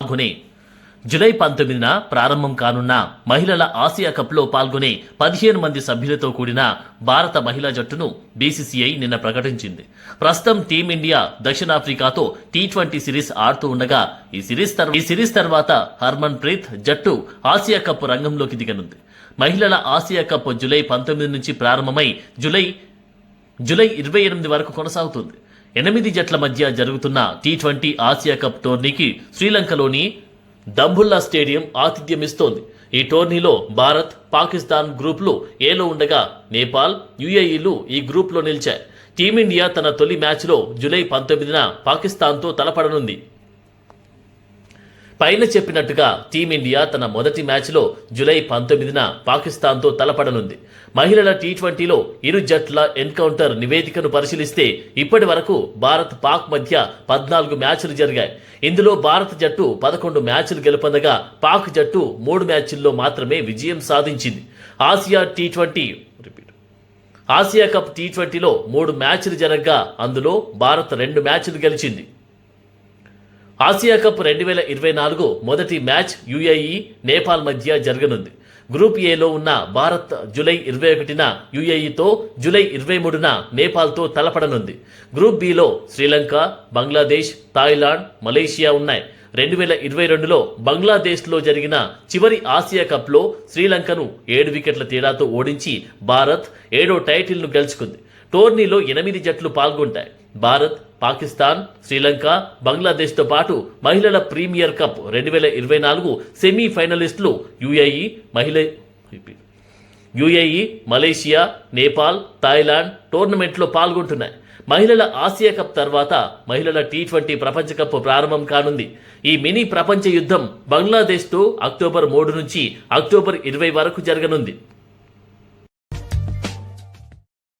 పాల్గొనే. జులై పంతొమ్మిదిన ప్రారంభం కానున్న మహిళల ఆసియా కప్లో పాల్గొనే పదిహేను మంది సభ్యులతో కూడిన భారత మహిళా జట్టును బీసీసీఐ నిన్న ప్రకటించింది. ప్రస్తుతం టీమిండియా దక్షిణాఫ్రికాతో టీ ట్వంటీ సిరీస్ ఆడుతూ ఉండగా ఈ సిరీస్ ఈ సిరీస్ తర్వాత హర్మన్ ప్రీత్ జట్టు ఆసియా కప్ రంగంలోకి దిగనుంది. మహిళల ఆసియా కప్ జులై పంతొమ్మిది నుంచి ప్రారంభమై జులై జులై ఇరవై ఎనిమిది వరకు కొనసాగుతుంది. ఎనిమిది జట్ల మధ్య జరుగుతున్న టీ ట్వంటీ ఆసియా కప్ టోర్నీకి శ్రీలంకలోని దంబుల్లా స్టేడియం ఆతిథ్యమిస్తోంది. ఈ టోర్నీలో భారత్ పాకిస్తాన్ గ్రూపులు ఏలో ఉండగా నేపాల్ యుఏఈలు ఈ గ్రూప్లో నిలిచాయి. టీమిండియా తన తొలి మ్యాచ్లో జూలై పంతొమ్మిదిన పాకిస్తాన్తో తలపడనుంది. పైన చెప్పినట్టుగా టీమిండియా తన మొదటి మ్యాచ్లో జూలై పంతొమ్మిదిన పాకిస్తాన్తో తలపడనుంది. మహిళల టీ ట్వంటీలో ఇరు జట్ల ఎన్కౌంటర్ నివేదికను పరిశీలిస్తే ఇప్పటి వరకు భారత్ పాక్ మధ్య పద్నాలుగు మ్యాచ్లు జరిగాయి. ఇందులో భారత జట్టు పదకొండు మ్యాచ్లు గెలుపొందగా పాక్ జట్టు మూడు మ్యాచ్ల్లో మాత్రమే విజయం సాధించింది. Asia T twenty repeat. Asia cup T ట్వంటీలో మూడు మ్యాచ్లు జరగగా అందులో భారత్ రెండు మ్యాచ్లు గెలిచింది. ఆసియా కప్ రెండు వేల ఇరవై నాలుగు మొదటి మ్యాచ్ యుఏఈ నేపాల్ మధ్య జరగనుంది. గ్రూప్ ఏలో ఉన్న భారత్ జూలై ఇరవై ఒకటిన యుఏఈతో జూలై ఇరవై మూడున నేపాల్తో తలపడనుంది. గ్రూప్ బిలో శ్రీలంక బంగ్లాదేశ్ థాయిలాండ్ మలేషియా ఉన్నాయి. రెండు వేల ఇరవై రెండులో బంగ్లాదేశ్లో జరిగిన చివరి ఆసియా కప్లో శ్రీలంకను ఏడు వికెట్ల తేడాతో ఓడించి భారత్ ఏడో టైటిల్ను గెలుచుకుంది. టోర్నీలో ఎనిమిది జట్లు పాల్గొంటాయి. భారత్ పాకిస్తాన్ శ్రీలంక బంగ్లాదేశ్తో పాటు మహిళల ప్రీమియర్ కప్ రెండు వేల ఇరవై నాలుగు సెమీఫైనలిస్టులు యుఏఈ మహిళ యుఏఈ మలేషియా నేపాల్ థాయిలాండ్ టోర్నమెంట్లో పాల్గొంటున్నాయి. మహిళల ఆసియా కప్ తర్వాత మహిళల టీ ట్వంటీ ప్రపంచ కప్ ప్రారంభం కానుంది. ఈ మినీ ప్రపంచ యుద్ధం బంగ్లాదేశ్తో అక్టోబర్ మూడు నుంచి అక్టోబర్ ఇరవై వరకు జరగనుంది.